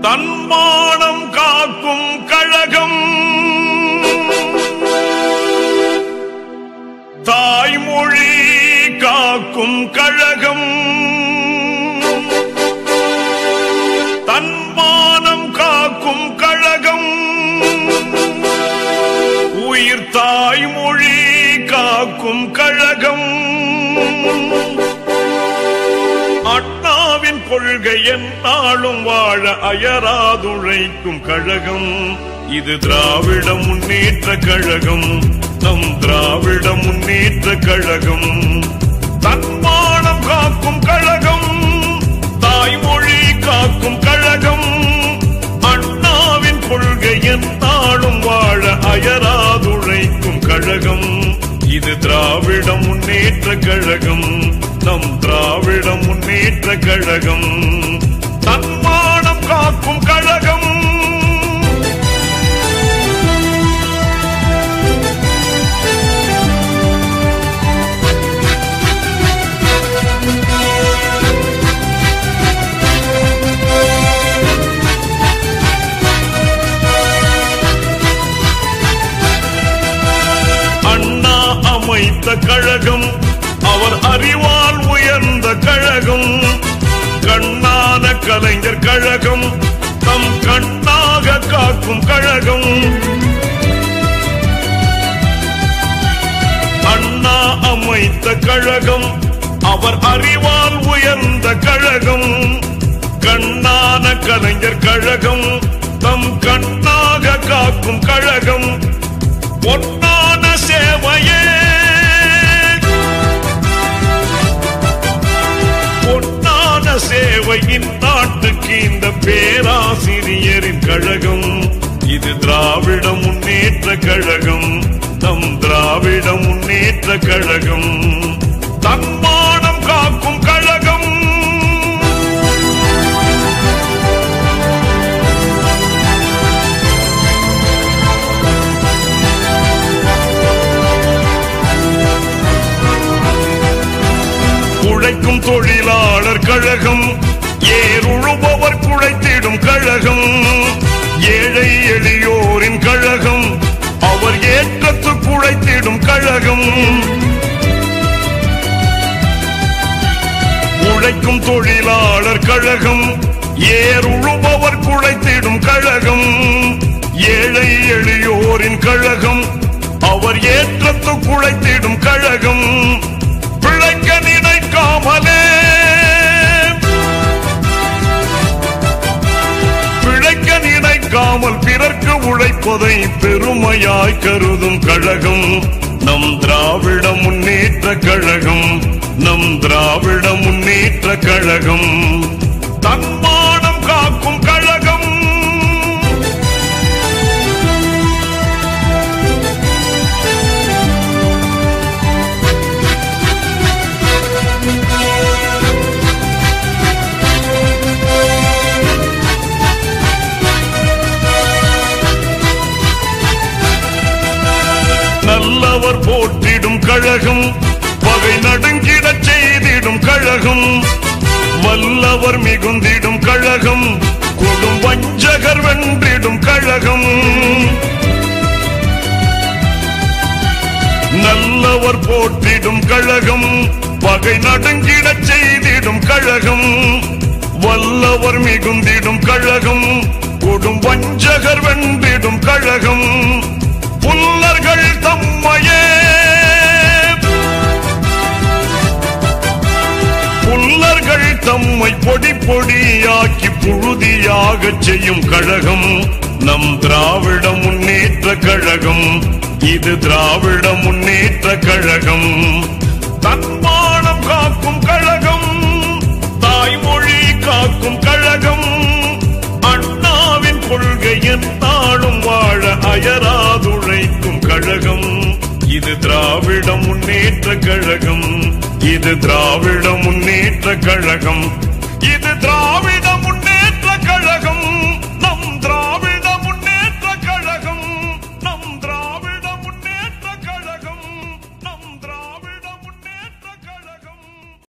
தன்மானம் காக்கும் கழகம். தாய்மொழி காக்கும் கழகம். தன்மானம் காக்கும் கழகம். உயிர் தாய்மொழி காக்கும் கழகம். கொள்கை என்னாலும் வாழ அயராதுழைக்கும் கழகம். இது திராவிட முன்னேற்ற கழகம். நம் திராவிட முன்னேற்ற கழகம். தன்மானம் காக்கும் கழகம். தாய்மொழி காக்கும் கழகம். அண்ணாவின் கொள்கை என்னாலும் வாழ அயராதுழைக்கும் கழகம். இது திராவிட முன்னேற்ற கழகம். நம் திராவிட முன்னேற்ற கழகம். தன்மானம் காக்கும் கழகம். அமைத்த கழகம் அவர் அறிவார். கழகம். கண்ணான கலைஞர் கழகம். தம் கண்ணாக காக்கும் கழகம். அண்ணா அமைத்த கழகம். அவர் அறிவால் உயர்ந்த கழகம். கண்ணான கலைஞர் கழகம். தம் கண்ணாக காக்கும் கழகம். பொன்னான சேவையே சேவை இந்நாட்டுக்கு இந்த பேராசிரியரின் கழகம். இது திராவிட முன்னேற்ற கழகம். நம் திராவிட முன்னேற்ற கழகம். தன்மானம் காக்கும் கழகம். உழைக்கும் தொழிலாளர் கழகம். எளியோரின் கழகம். அவர் ஏற்றத்து குழைத்திடும் கழகம். உழைக்கும் தொழிலாளர் கழகம். ஏறுழுபவர் குழைத்திடும் கழகம். ஏழை எளியோரின் கழகம். இருப்பதை பெருமையாய் கருதும் கழகம். நம் திராவிட முன்னேற்ற கழகம். நம் திராவிட முன்னேற்ற கழகம். தன் போற்றிடும் கழகம் பகை நடுங்கிடச் செய்திடும் கழகம். வல்லவர் மிகுந்திடும் கழகம் கொடும் வஞ்சகர் வென்றிடும் கழகம். நல்லவர் போற்றிடும் கழகம் பகை நடுங்கிடச் செய்திடும் கழகம். வல்லவர் மிகுந்திடும் கழகம் கொடும் வஞ்சகர் வென்றிடும் கழகம். புல்லர்கள் தம்மையே புல்லர்கள் தம்மை பொடி பொடியாக்கி புழுதியாக செய்யும் கழகம். நம் திராவிட முன்னேற்ற கழகம். இது திராவிட முன்னேற்ற கழகம். தன்மானம் காக்கும் கழகம். தாய்மொழி காக்கும் கழகம். அண்ணாவின் கொள்கை தாழும் வாழ அயராதுழைக்கும் கழகம். இது திராவிட முன்னேற்ற கழகம். இது திராவிட முன்னேற்ற கழகம். இது திராவிட முன்னேற்ற கழகம்.